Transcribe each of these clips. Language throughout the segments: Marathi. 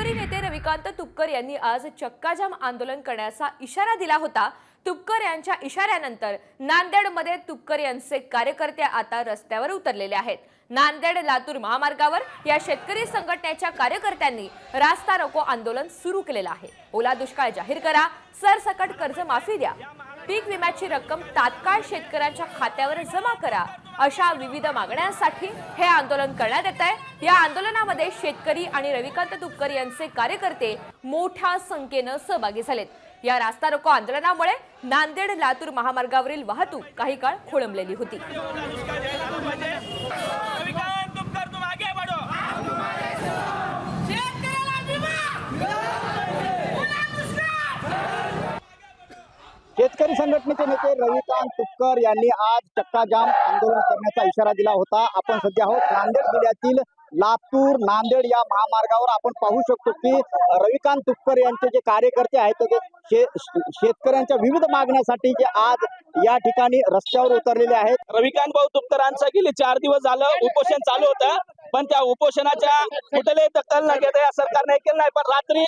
शेतकरी नेते रविकांत तुपकर यांनी आज चक्काजाम आंदोलन करण्याचा इशारा दिला होता. तुपकर यांच्या इशाऱ्यानंतर नांदेडमध्ये तुपकर यांचे कार्यकर्ते आता रस्त्यावर उतरलेले आहेत. नांदेड लातूर महामार्गावर या शेतकरी संघटनेच्या कार्यकर्त्यांनी रास्ता रोको आंदोलन सुरू केलेलं आहे. ओला दुष्काळ जाहीर करा सरसकट कर्ज माफी द्या. पीक विम्याची रक्कम तात्काळ शेतकऱ्यांच्या खात्यावर जमा करा. अशा विविध मागण्यांसाठी हे आंदोलन करण्यात येत आहे. या आंदोलनामध्ये शेतकरी आणि रविकांत तुपकर यांचे कार्यकर्ते मोठ्या संख्येनं सहभागी झालेत. या रास्ता रोको आंदोलनामुळे नांदेड लातूर महामार्गावरील वाहतूक काही काळ खोळंबलेली होती. शेतकरी संघटनेचे नेते रविकांत तुपकर यांनी आज चक्काजाम आंदोलन करण्याचा इशारा दिला होता. आपण सध्या आहोत नांदेड जिल्ह्यातील लातूर नांदेड या महामार्गावर. आपण पाहू शकतो की रविकांत तुपकर यांचे जे कार्यकर्ते आहेत ते शेतकऱ्यांच्या विविध मागण्यासाठी जे आज या ठिकाणी रस्त्यावर उतरलेले आहेत. रविकांत भाऊ तुपकरांचं गेले चार दिवस झालं उपोषण चालू होतं पण त्या उपोषणाच्या कुठले दखल न घेता या सरकारने केलं नाही. पण रात्री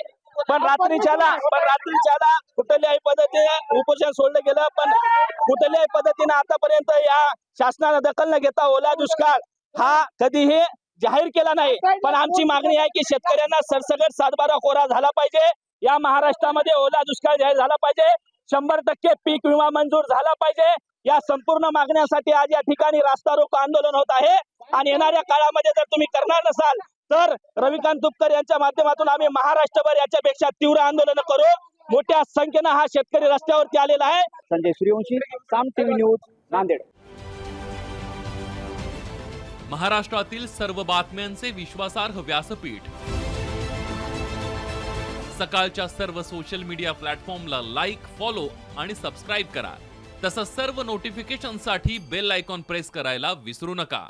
पण रात्रीच्याला पण रात्रीच्याला कुठल्याही पद्धतीने उपोषण सोडलं गेलं पण कुठल्याही पद्धतीने आतापर्यंत या शासनानं दखल न घेता ओला दुष्काळ हा कधीही जाहीर केला नाही. पण आमची मागणी आहे की शेतकऱ्यांना सरसकट सातबारा कोरा झाला पाहिजे. या महाराष्ट्रामध्ये ओला दुष्काळ जाहीर झाला पाहिजे. शंभर टक्के पीक विमा मंजूर झाला पाहिजे. या संपूर्ण मागण्यासाठी आज या ठिकाणी रास्ता रोको आंदोलन होत आहे. आणि येणाऱ्या काळामध्ये जर तुम्ही करणार नसाल तर रविकांत तुपकर यांच्या माध्यमातून आम्ही महाराष्ट्रभर याच्यापेक्षा तीव्र आंदोलन करू. मोठ्या संख्येनं हा शेतकरी रस्त्यावरती आलेला आहे. Sanjay Suryavanshi Saam TV news Nanded. महाराष्ट्रातील सर्व बातम्यांचे विश्वासार्ह व्यासपीठ. सकाळच्या सर्व सोशल मीडिया प्लॅटफॉर्मला लाईक फॉलो आणि सबस्क्राईब करा. तसंच सर्व नोटिफिकेशनसाठी बेल आयकॉन प्रेस करायला विसरू नका.